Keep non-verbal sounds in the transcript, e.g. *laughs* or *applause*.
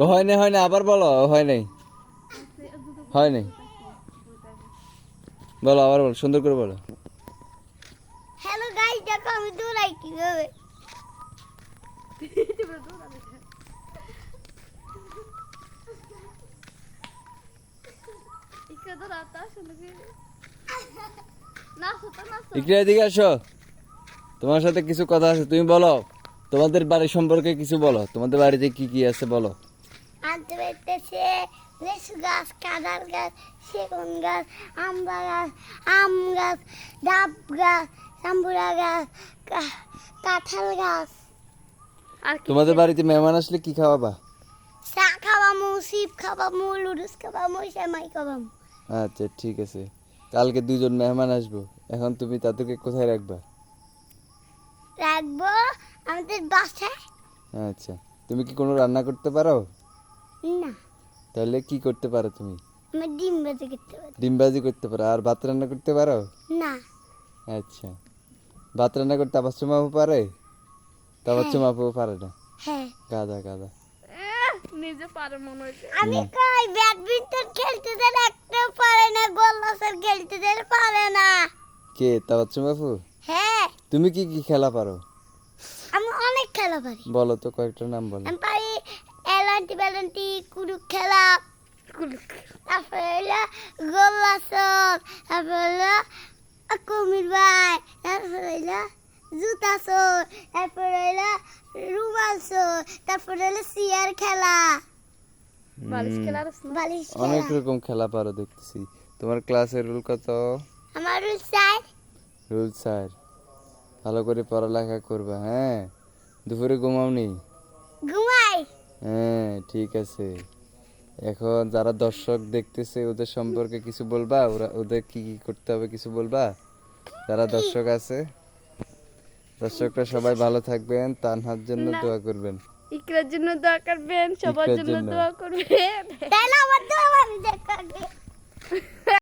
হয় নাই হয় না আবার বলো হয় নাই। হয় নাই। বলো আবার বলো সুন্দর করে বলো। হ্যালো গাইস দেখো আমি দৌড়াই কীভাবে। *laughs* ইকরা এদিকে আসো। তোমার সাথে কিছু কথা আছে তুমি বলো। তোমাদের বাড়ি সম্পর্কে কিছু বলো। তোমাদের বাড়িতে কি কি আছে বলো। আনতে পেতেছে গাছ কাঁদার গাছ সেগুন গাছ আম্বা গাছ আম গাছ ডাব গাছ জাম্বুরা গাছ কাঁঠাল গাছ। আর তোমাদের বাড়িতে মেহমান আসলে কি খাওয়াবা? চা খাওয়ামু সিপ খাওয়ামু লুডুস খাওয়ামু সেমাই খাওয়ামু। আচ্ছা ঠিক আছে। কালকে দুজন মেহমান আসব। এখন তুমি তাদেরকে কোথায় রাখবা? রাখব আমাদের বাসায় আচ্ছা তুমি কি কোনো রান্না করতে পারো? না। তাহলে কি করতে পারো তুমি? আমি ডিম বেজে করতে পারি। ডিমবাজি করতে পারো। আর ভাত রান্না করতে পারো? না। আচ্ছা। ভাত রান্না করতে আবার মাপু পারে? তাবার মাপু পারে না? হ্যাঁ। গাদা গাদা নিজে পারে মনে হয়েছে আমি কই ব্যাডমিন্টন খেলতে দেন একটাও পারে না গোল্লাসের খেলতে দেন পারে না। কে? তাবার মাপু হ্যাঁ। তুমি কি কি খেলা পারো? খেলা পারি বলো তো কয়েকটা নাম বলো। আমি পারি এলান্টি বেলান্টি কুড়ুক খেলা তারপরে হলো গোল্লাসর তারপরে হলো কুমির ভাই তারপরে হলো জুতা চোর তারপরে হলো রুমাল চোর তারপরে হলো চেয়ার খেলা। অনেক রকম খেলা পারো দেখতেছি। তোমার ক্লাসের রুল কত? আমার চাই রুল স্যার ভালো করে পড়ালেখা করবা হ্যাঁ? দুপুরে ঘুমাওনি? ঘুমাই। হ্যাঁ ঠিক আছে। এখন যারা দর্শক দেখতেছে ওদের সম্পর্কে কিছু বলবা? ওরা ওদের কি কি করতে হবে কিছু বলবা? যারা দর্শক আছে দর্শকরা সবাই ভালো থাকবেন তানহার জন্য দোয়া করবেন। ইকরার জন্য দোয়া করবেন সবার জন্য। দোয়া করবেন। না আমার দেখা *laughs*